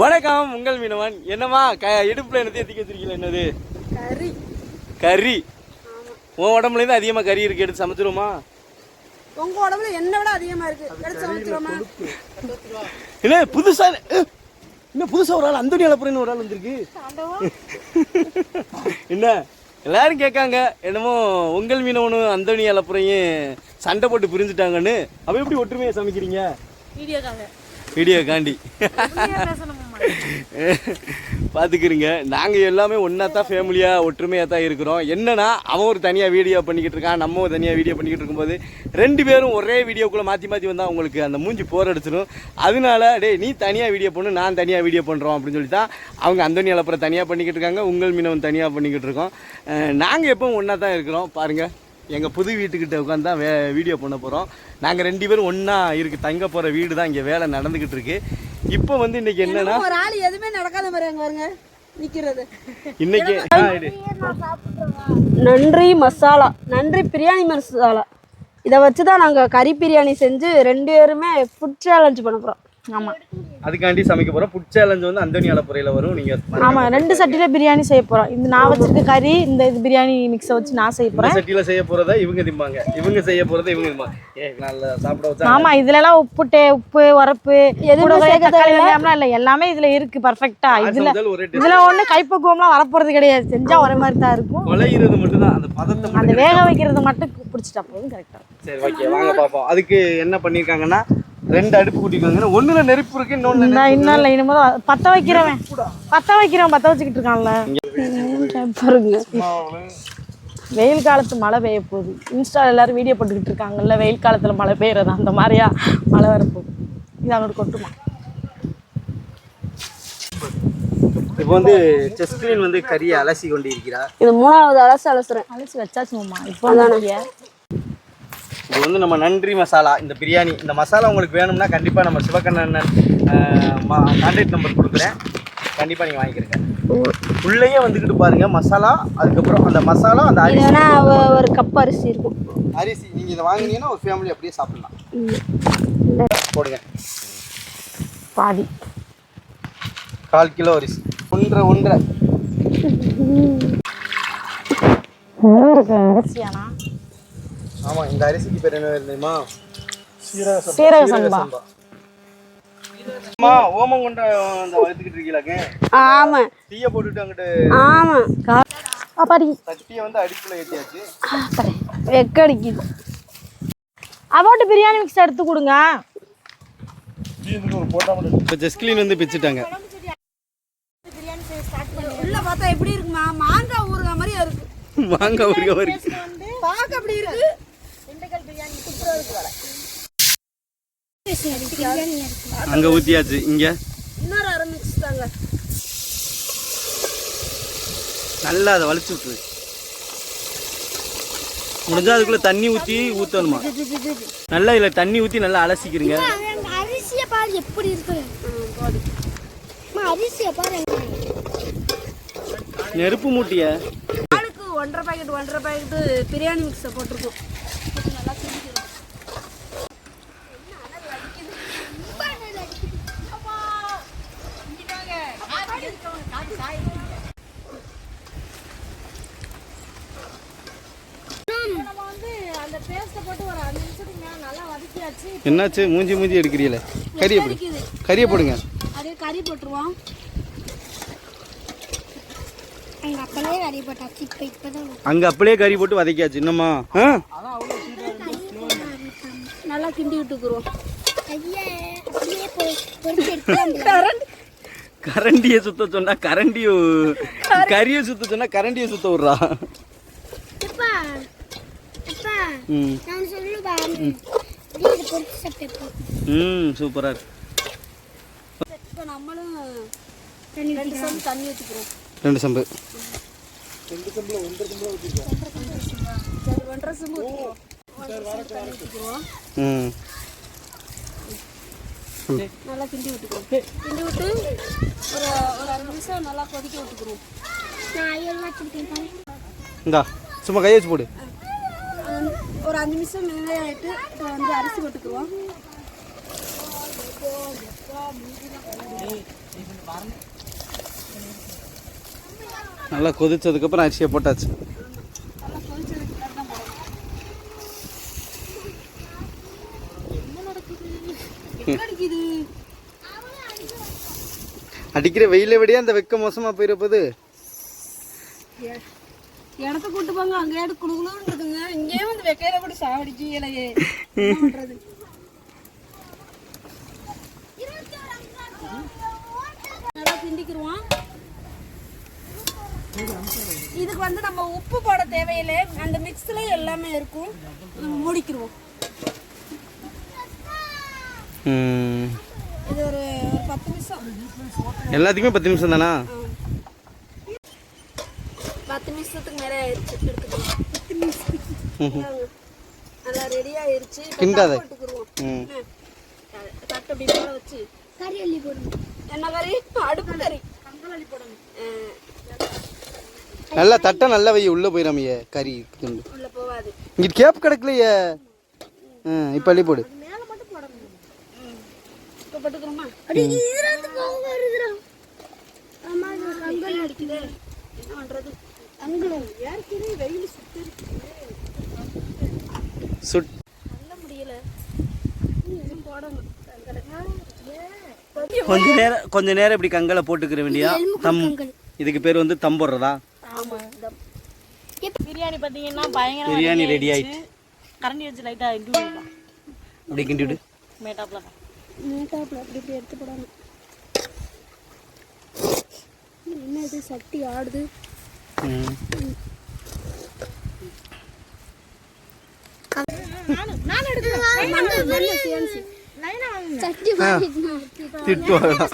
வணக்கம் உங்கள் மீனவன். என்னம்மா க இடுப்புல என்னத்தையும் எத்திக்க வச்சிருக்கீங்களா என்னது? கறி. கறி. உன் உடம்புல இருந்து அதிகமாக கறி இருக்கு எடுத்து சமைச்சிருவோமா? உங்க உடம்புல என்ன விட அதிகமா இருக்கு. எடுத்து சமைச்சிருவோமா? என்ன புதுசா என்ன புதுசா ஒரு ஆள் அந்தோனி அலப்புறன்னு ஒரு ஆள் வந்திருக்கு? என்ன எல்லாரும் கேட்காங்க என்னமோ உங்கள் மீனவனும் அந்தோனி அலப்புறையும் சண்டை போட்டு பிரிஞ்சுட்டாங்கன்னு. அவ எப்படி ஒற்றுமையை சமைக்கிறீங்க? வீடியோக்காக. வீடியோ காண்டி பார்த்துக்கிறீங்க நாங்கள் எல்லாமே ஒன்றா தான் ஃபேமிலியாக ஒற்றுமையாக தான் இருக்கிறோம். என்னென்னா அவன் ஒரு தனியாக வீடியோ பண்ணிக்கிட்டு இருக்கான் நம்ம ஒரு தனியாக வீடியோ பண்ணிக்கிட்டு இருக்கும்போது ரெண்டு பேரும் ஒரே வீடியோக்குள்ளே மாற்றி மாற்றி வந்தால் உங்களுக்கு அந்த மூஞ்சி போர் அடிச்சிடும் அதனால டேய் நீ தனியாக வீடியோ பண்ணு நான் தனியாக வீடியோ பண்ணுறோம் அப்படின்னு சொல்லி தான் அவங்க அந்தோனி அலப்புறம் தனியாக பண்ணிக்கிட்டு இருக்காங்க. உங்கள் மீனவன் தனியாக பண்ணிக்கிட்டு இருக்கோம். நாங்கள் எப்பவும் ஒன்றா தான் இருக்கிறோம். பாருங்கள் எங்கள் புது வீட்டுக்கிட்ட உட்காந்து தான் வே வீடியோ பண்ண போகிறோம் நாங்கள் ரெண்டு பேரும் ஒன்றா இருக்கு. தங்க போகிற வீடு தான் இங்கே வேலை நடந்துக்கிட்டு இருக்கு. இப்போ வந்து இன்னைக்கு என்னன்னா ஒரு ஆள் எதுவுமே நடக்காத மாதிரி அங்க பாருங்க. நிக்கிறது. இன்னைக்கு. நன்றி மசாலா. நன்றி பிரியாணி மசாலா. இதை வச்சு தான் நாங்கள் கறி பிரியாணி செஞ்சு ரெண்டு பேருமே ஃபுட் சேலஞ்ச் பண்ண போகிறோம் அதுக்காண்டி சமைக்க போறோம். ஃபுட் சேலஞ்ச் வந்து அந்தோனி அலப்புறையில வரும். நீங்க ஆமாம் ரெண்டு சட்டியில பிரியாணி செய்ய போகிறோம் இந்த நான் வச்சிருக்க கறி இந்த இது பிரியாணி மிக்ஸை வச்சு நான் செய்ய போகிறேன் சட்டியில செய்ய போறத இவங்க திம்பாங்க. இவங்க செய்ய போறத இவங்க திம்பாங்க. ஏ நல்லா சாப்பிட வச்சா ஆமாம் இதுலலாம் உப்பு டே உப்பு உரப்பு எதுவுமே தக்காளி வெங்காயம்லாம் இல்லை. எல்லாமே இதில் இருக்கு பர்ஃபெக்டா ஆசை இதில் இதில் ஒன்றும் கைப்பக்குவம்லாம் வரப்போகிறது கிடையாது. செஞ்சா ஒரே மாதிரி தான் இருக்கும். கொலைகிறது மட்டும்தான். அந்த பதத்தை அந்த மட்டும் வேக வைக்கிறது மட்டும் பிடிச்சிட்டா போதும் கரெக்டாக சரி ஓகே வாங்க பாப்போம். அதுக்கு என்ன பண்ணிருக்காங்கன்னா ரெண்டு அடுப்பு கூட்டிருக்காங்க ஒண்ணுல நெருப்பு இருக்கு இன்னொன்னு இந்த இன்னும் இல்லை இனிமே தான் பற்ற வைக்கிறவன். பற்ற வைக்கிறவன் பற்ற வச்சுக்கிட்டு இருக்கான்ல. பாருங்க வெயில் காலத்து மழை பெய்ய போகுது. இன்ஸ்டா எல்லாரும் வீடியோ போட்டுக்கிட்டு இருக்காங்கல்ல வெயில் காலத்தில் மழை பெய்யறது அந்த மாதிரியா மழை வரப்போகுது இது அவனோட கொட்டுமா இப்போ வந்து செஸ்கிரீன் வந்து கறியை அலசி கொண்டு இருக்கிறார் இது மூணாவது அலசு அலசுறேன். அழைச்சி வச்சாச்சு மாமா இப்போ இது வந்து நம்ம நன்றி மசாலா இந்த பிரியாணி இந்த மசாலா உங்களுக்கு வேணும்னா கண்டிப்பாக நம்ம சிவகண்ணன் கான்டாக்ட் நம்பர் கொடுக்குறேன். கண்டிப்பாக நீங்கள் வாங்கிக்கிறீங்க. உள்ளேயே வந்துக்கிட்டு பாருங்க மசாலா அதுக்கப்புறம் அந்த மசாலா அந்த அரிசி. ஒரு கப் அரிசி இருக்கும். அரிசி நீங்கள் இதை வாங்குனீங்கன்னா ஒரு ஃபேமிலி அப்படியே சாப்பிடலாம். போடுங்க. பாதி. கால் கிலோ அரிசி. ஒன்றரை ஒன்றரை. அரிசியானா ஆமாம் இந்த அரிசிக்கு பேர் என்ன தெரியுமா? சீரக சம்பா. அம்மா ஓமம் கொண்ட அந்த வளர்த்துக்கிட்டு இருக்கீங்களாங்க ஆமாம் டீயை போட்டுட்டு அங்கிட்டு ஆமாம் பாப்பாடி சட்டியை வந்து அடுப்பில் ஏற்றியாச்சு வெக்கடிக்குது அமௌண்ட் பிரியாணி மிக்ஸ் எடுத்து கொடுங்க. இப்போ ஜஸ்கிலீன் வந்து பிச்சுட்டாங்க. உள்ள பார்த்தா எப்படி இருக்குமா? மாங்காய் ஊறுகாய் மாதிரி இருக்கு. வாங்க ஒரு வரைக்கும் பார்க்க அப்படி இருக்கு. அங்கே ஊற்றியாச்சு இங்கே? இன்னொரு தாங்க. நல்லா அதை வலிச்சு விட்டுரு. முடிஞ்சா அதுக்குள்ளே தண்ணி ஊற்றி ஊற்றணுமா நல்லா இதில் தண்ணி ஊற்றி நல்லா அலசிக்கிறீங்க. அரிசியை பாரு எப்படி இருக்கு அரிசியை பாரு நெருப்பு மூட்டிய. ஒன்றரை பாக்கெட் ஒன்றரை பாக்கெட் பிரியாணி மிக்ஸை போட்டிருக்கோம் அந்த பேஸ்ட்டை போட்டு ஒரு அஞ்சு நிமிஷத்துக்கு மேல நல்லா வதக்கியாச்சு என்னாச்சு? மூஞ்சி மூஞ்சி எடுக்கிறீல கறியை போடு. கறியை போடுங்க. அதே கறி போட்டுருவோம். அங்கே அப்படியே கறி போட்டு வதக்கியாச்சு. என்னம்மா ஆ? நல்லா கிண்டி எடுத்து கரண்டியை சுத்த சொன்னா கரண்டியை கறியை சுத்த சொன்னா கரண்டியை சுத்த விட்றா. அப்பா அப்பா ம். ம் சூப்பராக இருக்கு. இப்போ நம்மளும் ரெண்டு சம் தண்ணி ஊற்றிக்கிறோம் ரெண்டு சம்பு. சரி ஒன்றரை சம்பு ஊற்றிக்குவோம் தண்ணி ஊற்றிக்குவோம் ம். நல்லா கிண்டி விட்டுக்குவோம் கிண்டி விட்டு ஒரு ஒரு அஞ்சு நிமிஷம் நல்லா கொதிக்க விட்டுக்குருவோம் நான் ஐயெல்லாம் வச்சிருக்கேன் இந்தா சும்மா கையை வச்சு போடு. ஒரு அஞ்சு நிமிஷம் ஆகிட்டு இப்போ வந்து அரிசி போட்டுக்குவோம் நல்லா கொதிச்சதுக்கப்புறம் அரிசியை போட்டாச்சு அடிக்கிற வெயிலை விட அந்த வெக்க மோசமா போயிட இடத்த கூட்டு போங்க அங்கே எடுத்து குடுக்கணும்னு இருக்குங்க இங்கேயே வந்து வைக்கையில கூட சாவடிச்சு இலையே பண்றது நல்லா கிண்டிக்கிருவோம் இதுக்கு வந்து நம்ம உப்பு போட தேவையில்லை. அந்த மிக்ஸ்ல எல்லாமே இருக்கும். மூடிக்கிருவோம். இது ஒரு பத்து நிமிஷம். எல்லாத்துக்குமே பத்து நிமிஷம் தானா? பத்து நிமிஷத்துக்கு மேலே ஆயிடுச்சு எடுத்துக்கலாம் நல்லா ரெடி ஆயிருச்சு இப்ப கிண்டாத. தம் போட்டுக்குருவோம் ம். ம். தட்டு அப்படி மேல வச்சு. கறி அள்ளி போடணும். என்ன கறி? அடுப்பு கறி. போடணும். நல்லா தட்டை நல்லா வை உள்ள போயிடாமையே கறி துண்டு உள்ள போவாது இங்க கேப் கிடக்கலையே. ம் இப்போ அள்ளி போடு. மேல மட்டும் போடணும். இப்போ போட்டுக்கிறோமா அடி இதுல இருந்து போக வருதுடா. ஆமா இது கம்பல் அடிக்குது. என்ன பண்றது? அங்குலம். ஏற்கனவே வெயில் சுட் நல்ல முடியல. போடணும் கொஞ்ச நேரம் கொஞ்ச நேரம் இப்படி கங்கலை போட்டுக்கிற வேண்டியா? தம் இதுக்கு பேர் வந்து தம் போடுறதா? பிரியாணி பார்த்தீங்கன்னா பயங்கர பிரியாணி ரெடி ஆயிடுச்சு. கரண்டி வச்சு லைட்டாக இட்டு விடுப்பா அப்படி கிண்டி விடு. மேட்டாப்பில். நீட்டாப்புல அப்படி இப்படி எடுத்து போடணும். என்ன இது? சட்டி ஆடுது. திட்டு வரலாம்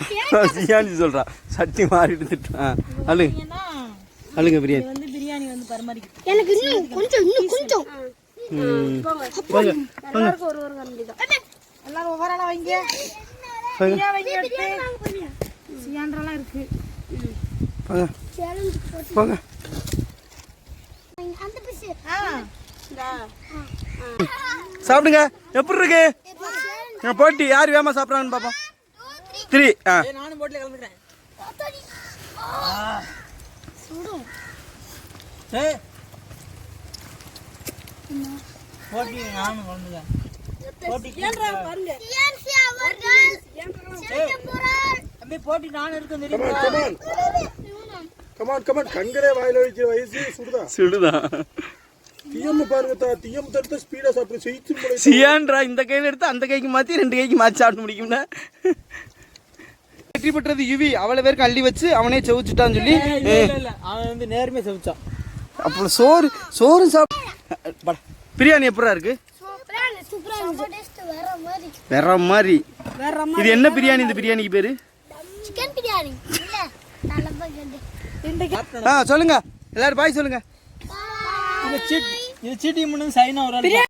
சொல்றா சட்டி மாறிட்டு திட்டுறான் அழுங்க அழுங்க பிரியாணி வந்து பிரியாணி வந்து எனக்கு இன்னும் கொஞ்சம் இன்னும் கொஞ்சம் போங்க ஒரு ஒரு தான் எல்லாரும் ஒவ்வொரு ஆளா வைங்க பிரியா வைங்க எடுத்து இருக்கு போங்க. ஆ சாப்பிடுங்க. எப்படி இருக்கு? ஆ, போட்டி யார் வேகமா சாப்பிட்றாங்கன்னு பார்ப்போம் த்ரீ ஆ. நானும் போட்டில் கலந்துக்கிறேன் போட்டி நானும் அப்படியே போட்டி நானும் இருக்கேன் தெரியுமா கமான் கமான் கங்கரே வாயில வைக்கிற வயசு சுடுதான் சுடுதான் தீயம் பாருங்க தீயம் தடுத்த ஸ்பீடா சாப்பிடு. செய்து சியான்றா இந்த கையில எடுத்து அந்த கைக்கு மாத்தி ரெண்டு கைக்கு மாத்தி சாப்பிட முடியும்னா வெற்றி பெற்றது யுவி. அவ்வளவு பேருக்கு அள்ளி வச்சு அவனே செவிச்சுட்டான்னு சொல்லி. அவன் வந்து நேர்மையாக செவிச்சான். அப்புறம் சோறு சோறு சாப்பிட பிரியாணி எப்படா இருக்கு? வேற மாதிரி. வேற இது என்ன பிரியாணி? இந்த பிரியாணிக்கு பேரு? சிக்கன் பிரியாணி. இல்ல நல்ல ஆ சொல்லுங்க. எல்லாரும் பாய் சொல்லுங்க. இது சீட் இது சீட்டி முன்னு சைனா ஒரு ஆள்